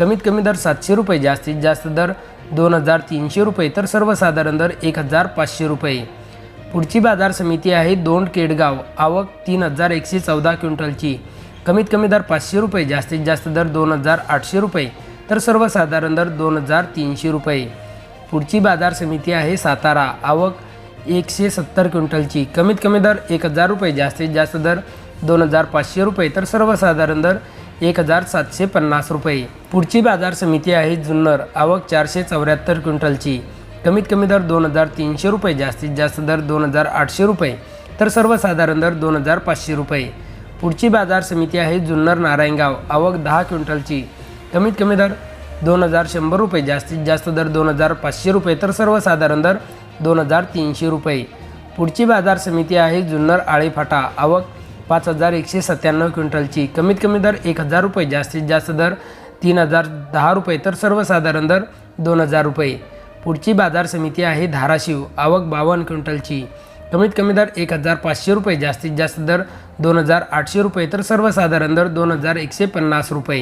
कमीत कमी दर सातशे रुपये जास्तीत जास्त दर दोन हजार तीनशे रुपये तर सर्वसाधारण दर एक हजार पाचशे रुपये. पुढची बाजार समिती आहे दोंड केडगाव आवक तीन हजार एकशे चौदा क्विंटलची. कमीत कमी दर पाचशे रुपये जास्तीत जास्त दर दोन हजार आठशे रुपये तर सर्वसाधारण दर दोन हजार तीनशे रुपये. पुढची बाजार समिती आहे सातारा आवक एकशे सत्तर क्विंटलची. कमीत कमी दर एक हजार रुपये जास्तीत जास्त दर दोन हजार पाचशे रुपये तर सर्वसाधारण दर एक हजार सातशे पन्नास रुपये. पुढची बाजार समिती आहे जुन्नर. आवक चारशे चौऱ्याहत्तर क्विंटलची. कमीत कमी दर दोन हजार तीनशे रुपये जास्तीत जास्त दर दोन हजार आठशे रुपये तर सर्वसाधारण दर दोन हजार पाचशे रुपये. पुढची बाजार समिती आहे जुन्नर नारायणगाव. आवक दहा क्विंटलची. कमीत कमी दर दोन हजार शंभर रुपये जास्तीत जास्त दर दोन हजार पाचशे रुपये तर सर्वसाधारण दर दोन हजार तीनशे रुपये. पुढची बाजार समिती आहे जुन्नर आळेफाटा. आवक पाच हजार एकशे सत्त्याण्णव क्विंटलची. कमीत कमी दर एक हजार रुपये जास्तीत जास्त दर तीन हजार दहा रुपये तर सर्वसाधारण दर दोन हजार रुपये. पुढची बाजार समिती आहे धाराशिव आवक बावन्न क्विंटलची. कमीत कमी दर एक हजार पाचशे रुपये जास्तीत जास्त दर दोन हजार आठशे रुपये तर सर्वसाधारण दर दोन हजार एकशे पन्नास रुपये.